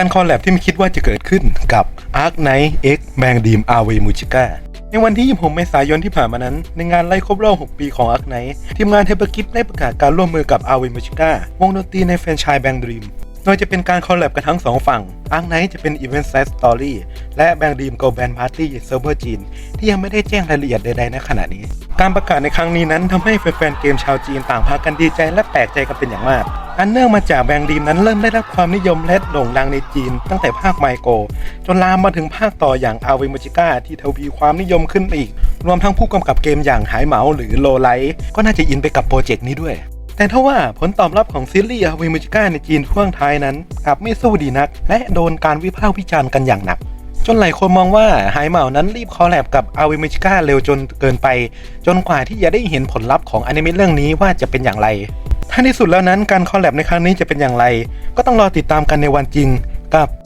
การคอลแลบที่ไม่คิดว่าจะเกิดขึ้นกับ Ark Knight X แมงดีมอาเวมูชิก้าในวันที่ 26 เมษายนที่ผ่านมานั้น ในงานไล่ครบรอบ 6 ปีของ Ark Knight ทีมงานเทปกิฟได้ประกาศการร่วมมือกับอาเวมูชิก้าวงดนตรีในแฟรนไชส์แบงดีมโดยจะเป็นการคอลแลบกันทั้งสองฝั่ง Ark Knight จะเป็น Event Side Story และแบงดีม Go Band Party เซิร์ฟเวอร์จีนที่ยังไม่ได้แจ้งรายละเอียดใดๆในขณะนี้ การประกาศในครั้งนี้นั้นทำให้แฟนๆเกมชาวจีนต่างพากันดีใจและแปลกใจกันเป็นอย่างมาก อันเนื่องมาจากแบงดีมนั้นเริ่มได้รับความนิยมและโด่งดังในจีน ตั้งแต่ภาคไมโก จนลามมาถึงภาคต่ออย่างอาเวมจิก้าที่ทวีความนิยมขึ้นอีก รวมทั้งผู้กำกับเกมอย่างหายเหมาหรือโลไลก็น่าจะอินไปกับโปรเจกต์นี้ด้วยแต่ถ้าว่าผลตอบรับของซีรีส์อาเวมจิก้าในจีนช่วงท้ายนั้นกลับไม่สู้ดีนัก และโดนการวิพากษ์วิจารณ์กันอย่างหนัก จนหลายคนมองว่าไฮเหมานั้นรีบคอลแลบกับอาวิมิชิก้าเร็วจนเกินไป จนกว่าที่จะได้เห็นผลลัพธ์ของอนิเมะเรื่องนี้ว่าจะเป็นอย่างไร ท้ายที่สุดแล้วนั้นการคอลแลบในครั้งนี้จะเป็นอย่างไร ก็ต้องรอติดตามกันในวันจริงกับ